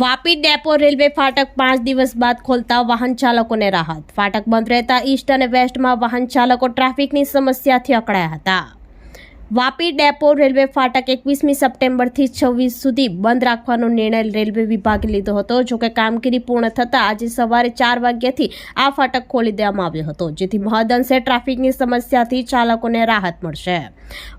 Vapi depot railway ફાટક પાંચ દિવસ બાદ ખોલતા વાહન ચાલકોને રાહત. ફાટક બંધ રહેતા ઈસ્ટ અને વેસ્ટમાં વાહન ચાલકો ટ્રાફિકની સમસ્યાથી અકળાયા હતા. વાપી ડેપો રેલવે ફાટક એકવીસમી સપ્ટેમ્બરથી છવ્વીસ સુધી બંધ રાખવાનો નિર્ણય રેલવે વિભાગે લીધો હતો. જોકે કામગીરી પૂર્ણ થતાં આજે સવારે ચાર વાગ્યાથી આ ફાટક ખોલી દેવામાં આવ્યો હતો, જેથી મહદઅંશે ટ્રાફિકની સમસ્યાથી ચાલકોને રાહત મળશે.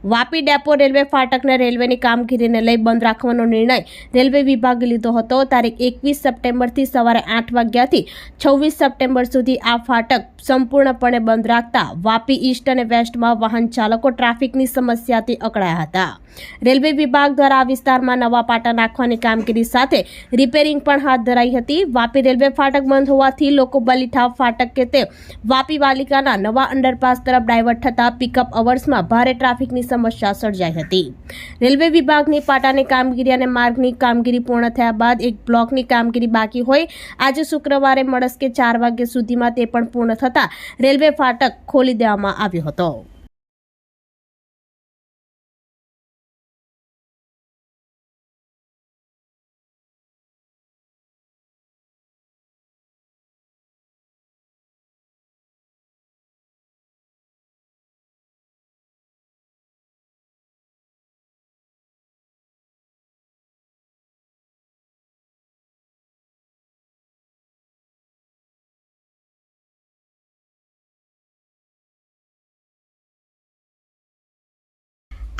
વાપી ડેપો રેલવે ફાટકને રેલવેની કામગીરીને લઈ બંધ રાખવાનો નિર્ણય રેલવે વિભાગે લીધો હતો. તારીખ એકવીસ સપ્ટેમ્બરથી સવારે આઠ વાગ્યાથી છવ્વીસ સપ્ટેમ્બર સુધી આ ફાટક સંપૂર્ણપણે બંધ રાખતા વાપી ઈસ્ટ અને વેસ્ટમાં વાહન ચાલકો ટ્રાફિકની સમસ્યાથી અકળાયા હતા. રેલવે વિભાગ દ્વારા આ વિસ્તારમાં નવા પાટા નાખવાની કામગીરી સાથે રિપેરિંગ પણ હાથ ધરાઈ હતી. વાપી રેલવે ફાટક બંધ હોવાથી લોકો બલીઠાવ ફાટક કે તે વાપી પાલિકાના નવા અંડરપાસ તરફ ડાયવર્ટ થતા પિકઅપ અવર્સમાં ભારે ટ્રાફિકની સમસ્યા સર્જાઈ હતી. રેલવે વિભાગની પાટાની કામગીરી અને માર્ગની કામગીરી પૂર્ણ થયા બાદ એક બ્લોકની કામગીરી બાકી હોય. આજે શુક્રવારે મળસ્કે ચાર વાગ્યા સુધીમાં તે પણ પૂર્ણ થતાં રેલવે ફાટક ખોલી દેવામાં આવ્યો હતો.